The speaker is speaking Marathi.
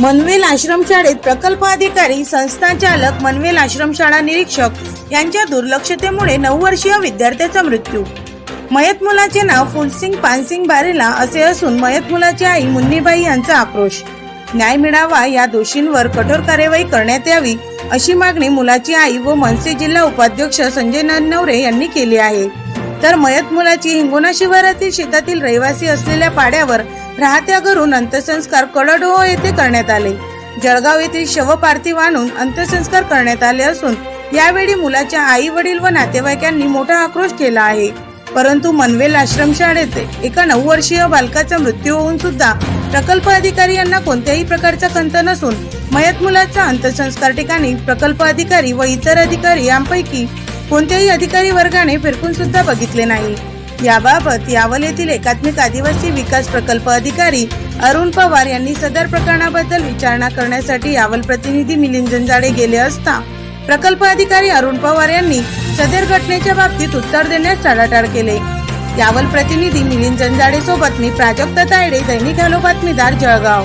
मनवेल आश्रमशाळेत प्रकल्प अधिकारी संस्थाचालक मनवेल आश्रमशाळा निरीक्षक यांच्या दुर्लक्षतेमुळे नऊ वर्षीय विद्यार्थ्याचा मृत्यू. मयत मुलाचे नाव फुलसिंग पानसिंग बारेला असे असून मयत मुलाची आई मुन्नीबाई यांचा आक्रोश. न्याय मिळावा या दोषींवर कठोर कार्यवाही करण्यात यावी अशी मागणी मुलाची आई व मनसे जिल्हा उपाध्यक्ष संजय ननवरे यांनी केली आहे. तर मयत मुलाची हिंगोना शिवारातील शेतातील रहिवासी असलेल्या पाड्यावर राहत्या घरून अंत्यसंस्कार कडडोह येथे करण्यात आले. जळगाव येथील शव पार्थिव आणून अंत्यसंस्कार करण्यात आले असून यावेळी मुलाच्या आई वडील व नातेवाईकांनी मोठा आक्रोश केला आहे. परंतु मनवेल आश्रमशाळेत एका नऊ वर्षीय बालकाचा मृत्यू होऊन सुद्धा प्रकल्प अधिकारी यांना कोणत्याही प्रकारचा खंत नसून मयत मुलाचा अंत्यसंस्कार ठिकाणी प्रकल्प अधिकारी व इतर अधिकारी यांपैकी कोणत्याही अधिकारी वर्गाने फिरकून सुद्धा बघितले नाही. याबाबत यावल येथील एकात्मिक आदिवासी विकास प्रकल्प अधिकारी अरुण पवार यांनी सदर प्रकरणाबद्दल विचारणा करण्यासाठी यावल प्रतिनिधी मिलिंद जंजाडे गेले असता प्रकल्प अधिकारी अरुण पवार यांनी सदर घटनेच्या बाबतीत उत्तर देण्यास टाळाटाळ केले. यावल प्रतिनिधी मिलिंद जंजाडे सोबत मी प्राजक्ता तायडे दैनिक हॅलो बातमीदार जळगाव.